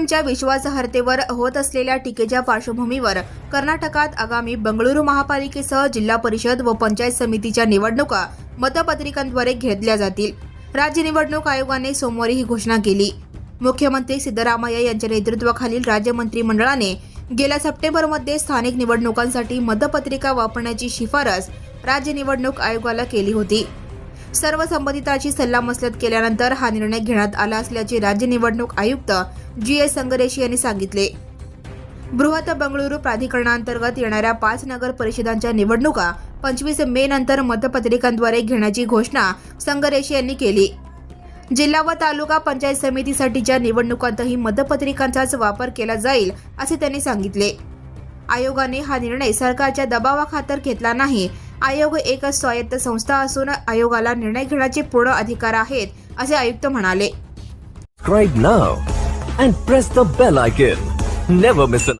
सीएमच्या विश्वासार्हतेवर होत असलेल्या टीकेच्या पार्श्वभूमीवर कर्नाटकात आगामी बंगळुरू महापालिकेसह जिल्हा परिषद व पंचायत समितीच्या निवडणुका मतपत्रिकांद्वारे घेतल्या जातील. राज्य निवडणूक आयोगाने सोमवारी ही घोषणा केली. मुख्यमंत्री सिद्धरामय्या यांच्या नेतृत्वाखालील राज्य मंत्रिमंडळाने गेल्या सप्टेंबरमध्ये स्थानिक निवडणुकांसाठी मतपत्रिका वापरण्याची शिफारस राज्य निवडणूक आयोगाला केली होती. सर्व संबंधितांची सल्लामसलत केल्यानंतर हा निर्णय घेण्यात आला असल्याचे राज्य निवडणूक आयुक्त जी एस संगरेशी यांनी सांगितले. बृहत बंगळुरू प्राधिकरणांतर्गत येणाऱ्या पाच नगर परिषदांच्या निवडणुका पंचवीस मे नंतर मतपत्रिकांद्वारे घेण्याची घोषणा संगरेशी यांनी केली. जिल्हा व तालुका पंचायत समितीसाठीच्या निवडणुकांतही मतपत्रिकांचाच वापर केला जाईल असे त्यांनी सांगितले. आयोगाने हा निर्णय सरकारच्या दबावाखातर घेतला नाही आयोग एक स्वायत्त संस्था असून आयोगाला निर्णय घेण्याचे पूर्ण अधिकार आहेत असे आयुक्त म्हणाले.